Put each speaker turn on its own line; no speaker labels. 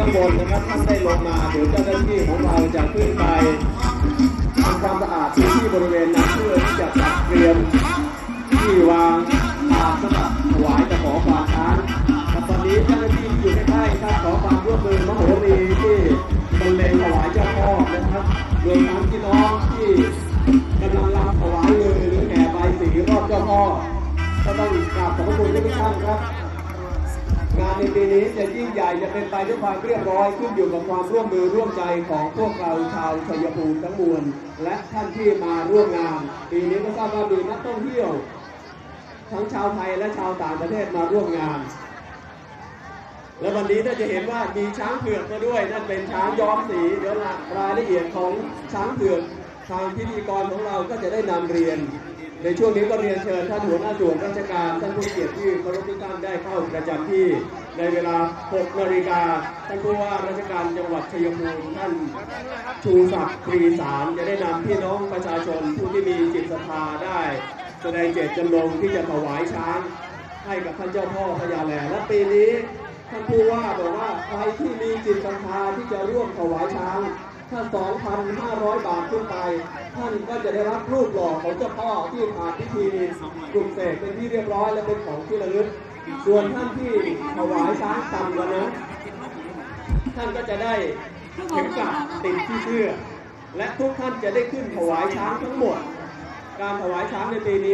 ข้างบนนะครับท่านได้ลงมาเดี๋ยวเจ้าหน้าที่ของเราจะขึ้นไปทำความสะอาดพื้นที่บริเวณนั้นเพื่อที่จะจัดเตรียมที่วางถาดสำหรับถวายตะขอฝากช้างครับตอนนี้เจ้าหน้าที่อยู่ใกล้ๆครับขอความร่วมมือมโหรีที่บรรเลงถวายเจ้าพ่อนะครับรวมทั้งพี่น้องที่กำลังรำถวายเลยหรือแห่ใบสีรอบเจ้าพ่อก็ต้องกราบขอบพระคุณทุกท่านครับ ในปีนี้จะยิ่งใหญ่จะเป็นไปด้วยความเรียบร้อยขึ้นอยู่กับความร่วมมือร่วมใจของพวกเราชาวชัยภูมิทั้งมวลและท่านที่มาร่วมงาน ปีนี้ก็ทราบว่ามีนักท่องเที่ยว ทั้งชาวไทยและชาวต่างประเทศมาร่วมงาน และวันนี้ถ้าจะเห็นว่ามีช้างเผือกมาด้วยนั่นเป็นช้างย้อมสีเดี๋ยวรายละเอียดของช้างเผือกทางพิธีกรของเราก็จะได้นำเรียน ในช่วงนี้ก็เรียนเชิญท่านหัวหน้าส่วนราชการท่านผู้เกียรติที่เคารพทุกท่านได้เข้าประจำที่ในเวลา 6 นาฬิกาท่านผู้ว่าราชการจังหวัดชัยภูมิท่านชูศักดิ์ปรีสารจะได้นำพี่น้องประชาชนผู้ที่มีจิตศรัทธาได้ แสดงเจตจำนงที่จะถวายช้างให้กับท่านเจ้าพ่อพญาแลและปีนี้ ท่านผู้ว่าบอกว่าใครที่มีจิตศรัทธาที่จะร่วมถวายช้าง ถ้า 2,500 บาทขึ้นไป ท่านก็จะได้รับรูปหล่อของเจ้าพ่อที่ผ่านพิธีปลุกเสกเป็นที่เรียบร้อยและเป็นของที่ระลึก ส่วนท่านที่ถวายช้างต่ำกว่านั้นท่านก็จะได้เข็มกลัดติดที่เสื้อและทุกท่านจะได้ขึ้นถวายช้างทั้งหมด การถวายช้างในปีนี้